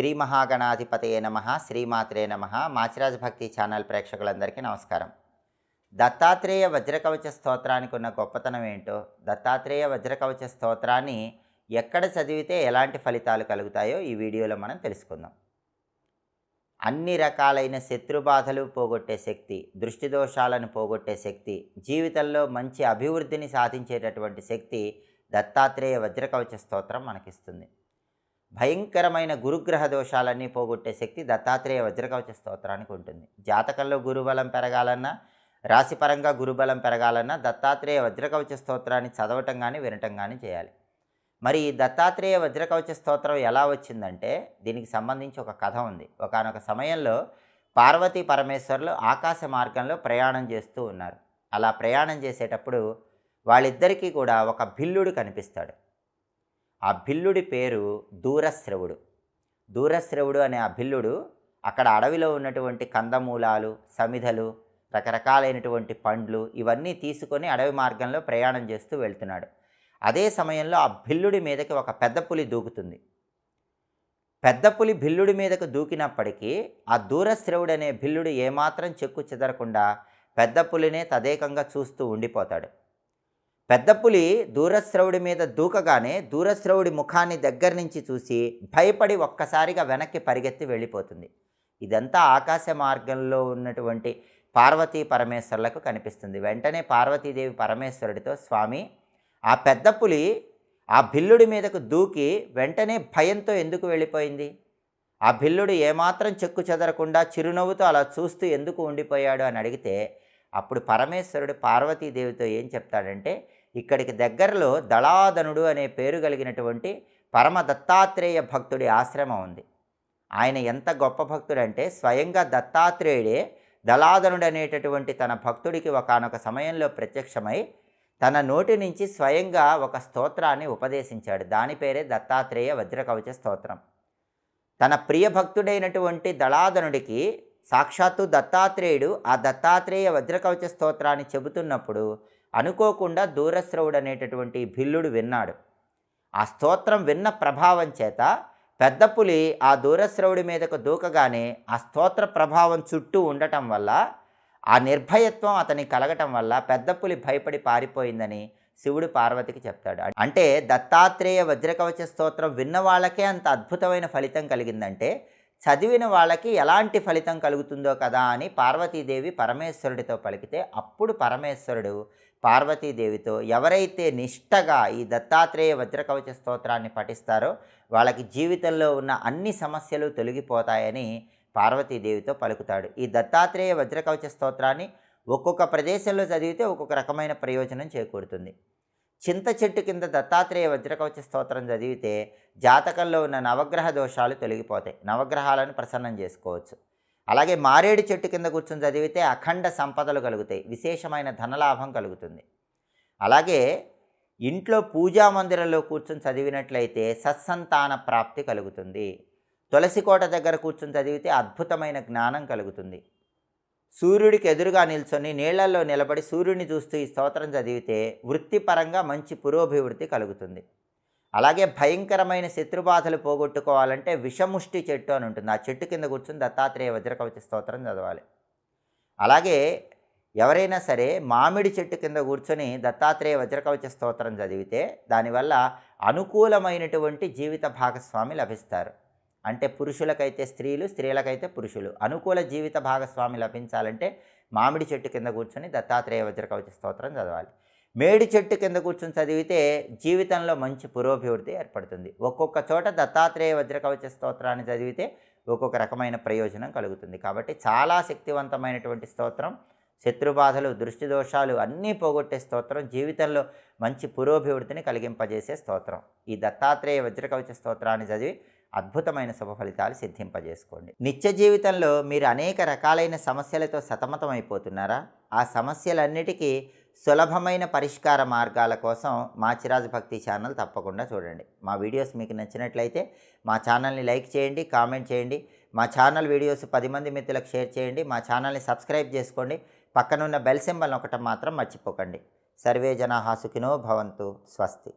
శ్రీ మహాగణాధిపతయే నమ శ్రీమాత్రే నమ. మాచిరాజ్ భక్తి ఛానల్ ప్రేక్షకులందరికీ నమస్కారం. దత్తాత్రేయ వజ్రకవచ స్తోత్రానికి ఉన్న గొప్పతనం ఏంటో? దత్తాత్రేయ వజ్రకవచ స్తోత్రాన్ని ఎక్కడ చదివితే ఎలాంటి ఫలితాలు కలుగుతాయో ఈ వీడియోలో మనం తెలుసుకుందాం. అన్ని రకాలైన శత్రుబాధలు పోగొట్టే శక్తి దృష్టి దోషాలను పోగొట్టే శక్తి జీవితంలో మంచి అభివృద్ధిని సాధించేటటువంటి శక్తి దత్తాత్రేయ వజ్రకవచ స్తోత్రం మనకిస్తుంది. భయంకరమైన గురుగ్రహ దోషాలన్నీ పోగొట్టే శక్తి దత్తాత్రేయ వజ్రకవచ స్తోత్రానికి ఉంటుంది. జాతకంలో గురుబలం పెరగాలన్నా రాశిపరంగా గురుబలం పెరగాలన్నా దత్తాత్రేయ వజ్రకవచ స్తోత్రాన్ని చదవటం కానీ వినటం కానీ చేయాలి. మరి ఈ దత్తాత్రేయ వజ్రకవచ స్తోత్రం ఎలా వచ్చిందంటే దీనికి సంబంధించి ఒక కథ ఉంది. ఒకనొక సమయంలో పార్వతీ పరమేశ్వర్లు ఆకాశ మార్గంలో ప్రయాణం చేస్తూ ఉన్నారు. అలా ప్రయాణం చేసేటప్పుడు వాళ్ళిద్దరికీ కూడా ఒక భిల్లుడు కనిపిస్తాడు. ఆ భిల్లుడి పేరు దూరశ్రవుడు. దూరశ్రవుడు అనే ఆ భిల్లుడు అక్కడ అడవిలో ఉన్నటువంటి కందమూలాలు సమిధలు రకరకాలైనటువంటి పండ్లు ఇవన్నీ తీసుకొని అడవి మార్గంలో ప్రయాణం చేస్తూ వెళ్తున్నాడు. అదే సమయంలో ఆ భిల్లుడి మీదకి ఒక పెద్ద పులి దూకుతుంది. పెద్ద పులి భిల్లుడి మీదకు దూకినప్పటికీ ఆ దూరశ్రవుడు అనే భిల్లుడు ఏమాత్రం చెక్కు చెదరకుండా పెద్ద పులినే తదేకంగా చూస్తూ ఉండిపోతాడు. పెద్ద పులి దూరశ్రవుడి మీద దూకగానే దూరశ్రవుడి ముఖాన్ని దగ్గర నుంచి చూసి భయపడి ఒక్కసారిగా వెనక్కి పరిగెత్తి వెళ్ళిపోతుంది. ఇదంతా ఆకాశ మార్గంలో ఉన్నటువంటి పార్వతీ పరమేశ్వరులకు కనిపిస్తుంది. వెంటనే పార్వతీదేవి పరమేశ్వరుడితో స్వామి ఆ పెద్ద పులి ఆ భిల్లుడి మీదకు దూకి వెంటనే భయంతో ఎందుకు వెళ్ళిపోయింది? ఆ భిల్లుడు ఏమాత్రం చెక్కు చెదరకుండా చిరునవ్వుతో అలా చూస్తూ ఎందుకు ఉండిపోయాడు? అని అడిగితే అప్పుడు పరమేశ్వరుడు పార్వతీదేవితో ఏం చెప్తాడంటే ఇక్కడికి దగ్గరలో దళాదనుడు అనే పేరు కలిగినటువంటి పరమ దత్తాత్రేయ భక్తుడి ఆశ్రమం ఉంది. ఆయన ఎంత గొప్ప భక్తుడంటే స్వయంగా దత్తాత్రేయుడే దళాదనుడు అనేటటువంటి తన భక్తుడికి ఒకనొక సమయంలో ప్రత్యక్షమై తన నోటి నుంచి స్వయంగా ఒక స్తోత్రాన్ని ఉపదేశించాడు. దాని పేరే దత్తాత్రేయ వజ్రకవచ స్తోత్రం. తన ప్రియ భక్తుడైనటువంటి దళాదనుడికి సాక్షాత్తు దత్తాత్రేయుడు ఆ దత్తాత్రేయ వజ్రకవచ స్తోత్రాన్ని చెబుతున్నప్పుడు అనుకోకుండా దూరశ్రవుడు అనేటటువంటి భిల్లుడు విన్నాడు. ఆ స్తోత్రం విన్న ప్రభావం చేత పెద్ద పులి ఆ దూరశ్రవుడి మీదకు దూకగానే ఆ స్తోత్ర ప్రభావం చుట్టూ ఉండటం వల్ల ఆ నిర్భయత్వం అతని కలగటం వల్ల పెద్ద పులి భయపడి పారిపోయిందని శివుడు పార్వతికి చెప్తాడు. అంటే దత్తాత్రేయ వజ్రకవచ స్తోత్రం విన్న వాళ్ళకే అంత అద్భుతమైన ఫలితం కలిగిందంటే చదివిన వాళ్ళకి ఎలాంటి ఫలితం కలుగుతుందో కదా అని పార్వతీదేవి పరమేశ్వరుడితో పలికితే అప్పుడు పరమేశ్వరుడు పార్వతీదేవితో ఎవరైతే నిష్టగా ఈ దత్తాత్రేయ వజ్రకవచ స్తోత్రాన్ని పఠిస్తారో వాళ్ళకి జీవితంలో ఉన్న అన్ని సమస్యలు తొలగిపోతాయని పార్వతీదేవితో పలుకుతాడు. ఈ దత్తాత్రేయ వజ్రకవచ స్తోత్రాన్ని ఒక్కొక్క ప్రదేశంలో చదివితే ఒక్కొక్క రకమైన ప్రయోజనం చేకూరుతుంది. చింత చెట్టు కింద దత్తాత్రేయ వజ్రకవచ స్తోత్రం చదివితే జాతకంలో ఉన్న నవగ్రహ దోషాలు తొలగిపోతాయి. నవగ్రహాలను ప్రసన్నం చేసుకోవచ్చు. అలాగే మారేడు చెట్టు కింద కూర్చొని చదివితే అఖండ సంపదలు కలుగుతాయి. విశేషమైన ధనలాభం కలుగుతుంది. అలాగే ఇంట్లో పూజా మందిరంలో కూర్చొని చదివినట్లయితే సత్సంతాన ప్రాప్తి కలుగుతుంది. తులసి కోట దగ్గర కూర్చొని చదివితే అద్భుతమైన జ్ఞానం కలుగుతుంది. సూర్యుడికి ఎదురుగా నిల్చొని నీళ్ళలో నిలబడి సూర్యుడిని చూస్తూ ఈ స్తోత్రం చదివితే వృత్తిపరంగా మంచి పురోభివృద్ధి కలుగుతుంది. అలాగే భయంకరమైన శత్రుబాధలు పోగొట్టుకోవాలంటే విషముష్టి చెట్టు అని ఉంటుంది. ఆ చెట్టు కింద కూర్చుని దత్తాత్రేయ వజ్రకవచ స్తోత్రం చదవాలి. అలాగే ఎవరైనా సరే మామిడి చెట్టు కింద కూర్చొని దత్తాత్రేయ వజ్రకవచ స్తోత్రం చదివితే దానివల్ల అనుకూలమైనటువంటి జీవిత భాగస్వామి లభిస్తారు. అంటే పురుషులకైతే స్త్రీలు స్త్రీలకైతే పురుషులు. అనుకూల జీవిత భాగస్వామి లభించాలంటే మామిడి చెట్టు కింద కూర్చొని దత్తాత్రేయ వజ్రకవచ స్తోత్రం చదవాలి. మేడి చెట్టు కింద కూర్చొని చదివితే జీవితంలో మంచి పురోభివృద్ధి ఏర్పడుతుంది. ఒక్కొక్క చోట దత్తాత్రేయ వజ్రకవచ స్తోత్రాన్ని చదివితే ఒక్కొక్క రకమైన ప్రయోజనం కలుగుతుంది. కాబట్టి చాలా శక్తివంతమైనటువంటి స్తోత్రం శత్రుబాధలు దృష్టి దోషాలు అన్నీ పోగొట్టే స్తోత్రం జీవితంలో మంచి పురోభివృద్ధిని కలిగింపజేసే స్తోత్రం. ఈ దత్తాత్రేయ వజ్రకవచ స్తోత్రాన్ని చదివి అద్భుతమైన శుభ ఫలితాలు సిద్ధింపజేసుకోండి. నిత్య జీవితంలో మీరు అనేక రకాలైన సమస్యలతో సతమతమైపోతున్నారా? ఆ సమస్యలన్నిటికీ సులభమైన పరిష్కార మార్గాల కోసం మాచిరాజ్ భక్తి ఛానల్ తప్పకుండా చూడండి. మా వీడియోస్ మీకు నచ్చినట్లయితే మా ఛానల్ని లైక్ చేయండి కామెంట్ చేయండి. మా ఛానల్ వీడియోస్ పది మంది మిత్రులకు షేర్ చేయండి. మా ఛానల్ని సబ్స్క్రైబ్ చేసుకోండి. పక్కనున్న బెల్ సింబల్ ఒకటం మాత్రం మర్చిపోకండి. సర్వే జనా సుఖినో భవంతు. స్వస్తి.